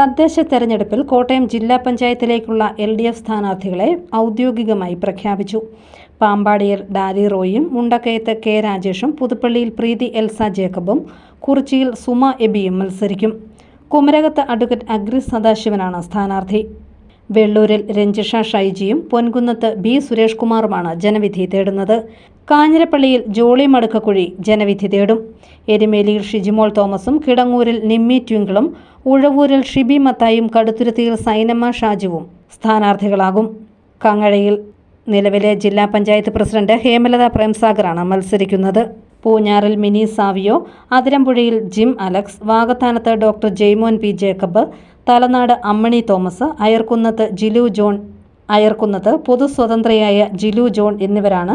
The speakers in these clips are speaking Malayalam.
തദ്ദേശ തെരഞ്ഞെടുപ്പിൽ കോട്ടയം ജില്ലാ പഞ്ചായത്തിലേക്കുള്ള എൽ ഡി എഫ് സ്ഥാനാർത്ഥികളെ ഔദ്യോഗികമായി പ്രഖ്യാപിച്ചു. പാമ്പാടിയിൽ ഡാലി റോയും മുണ്ടക്കയത്ത് കെ രാജേഷും പുതുപ്പള്ളിയിൽ പ്രീതി എൽസ ജേക്കബും കുറിച്ചിയിൽ സുമ എബിയും മത്സരിക്കും. കുമരകത്ത് അഡ്വക്കറ്റ് അഗ്രി സദാശിവനാണ് സ്ഥാനാർത്ഥി. വെള്ളൂരിൽ രഞ്ജിഷ ഷൈജിയും പൊൻകുന്നത്ത് ബി സുരേഷ് കുമാറുമാണ് ജനവിധി തേടുന്നത്. കാഞ്ഞിരപ്പള്ളിയിൽ ജോളി മടുക്കക്കുഴി ജനവിധി തേടും. എരുമേലിയിൽ ഷിജിമോൾ തോമസും കിടങ്ങൂരിൽ നിമ്മി ട്വിങ്കിളും ഉഴവൂരിൽ ഷിബി മത്തായും കടുത്തുരുത്തിയിൽ സൈനമ്മ ഷാജുവും സ്ഥാനാർത്ഥികളാകും. കങ്ങഴയിൽ നിലവിലെ ജില്ലാ പഞ്ചായത്ത് പ്രസിഡന്റ് ഹേമലത പ്രേംസാഗറാണ് മത്സരിക്കുന്നത്. പൂഞ്ഞാറിൽ മിനി സാവിയോ അതിരമ്പുഴയിൽ ജിം അലക്സ് വാകത്താനത്ത് ഡോക്ടർ ജെയ്മോൻ പി ജേക്കബ് തലനാട് അമ്മണി തോമസ് അയർക്കുന്നത്ത് ജിലു ജോൺ അയർക്കുന്നത്ത് പൊതു സ്വതന്ത്രയായ ജിലു ജോൺ എന്നിവരാണ്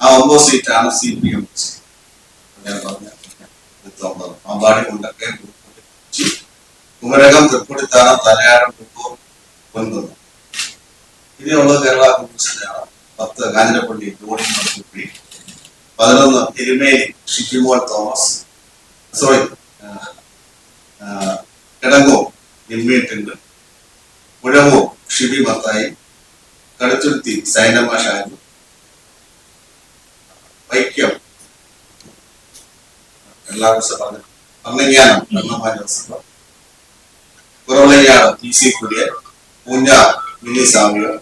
ആ ഒമ്പത് സീറ്റാണ് സി പി എം ഞാൻ പറഞ്ഞ പാമ്പാടി കൊണ്ടൊക്കെ കുമരകം തൃക്കൊടിത്താനം തലയാടം പുത്തൂർ പൊൻകുന്നം ഇനിയുള്ളത് കേരള കോൺഗ്രസിന്റെയാണ് പത്ത് കാഞ്ഞിരപ്പള്ളി ജോണി മടക്കുപ്പി പതിനൊന്ന് എരുമേലി ഷിക്കിമോൾ തോമസ്. സോറി കിടങ്ങോ നിമ്മീട്ടുണ്ട് ഉഴവൂർ ഷിബി മത്തായി. കടുത്തുരുത്തി സൈനമ്മ ഷാജു വൈക്കം എല്ലാ ദിവസവും പറഞ്ഞു പന്നങ്ങാനം കണ്ണമ്മ ജോസഫ് കുറവളയ്യാട് ടി സി കുര്യൻ പൂഞ്ഞാർ മിനി സാമ്യോ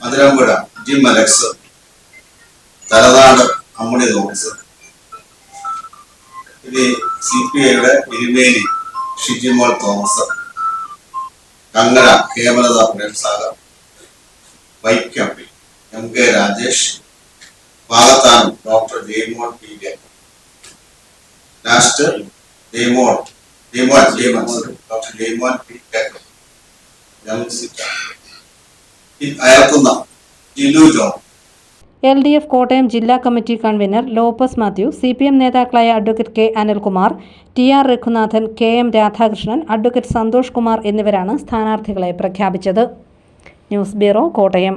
മധുരമ്പുഴ ജിം അലക്സ് തലനാട് അമ്മുണി തോമസ്. ഇനി സി പി ഐയുടെ Erumeli Shijimol Thomas. കങ്ങര Hemalatha Premsagar Vaikom M K Rajesh. Vakathanam doctor Jayamol P K. Last Jayamol Jayamol sorry doctor K Ayarkunnam Jilu John L D F Kottayam ജില്ലാ committee convener Lopez Mathew C P M നേതാക്കളായ advocate K Anilkumar T R Raghunathan K M Radhakrishnan advocate Santhosh Kumar എന്നിവരാണ് സ്ഥാനാർത്ഥികളെ പ്രഖ്യാപിച്ചത്. News bureau Kottayam.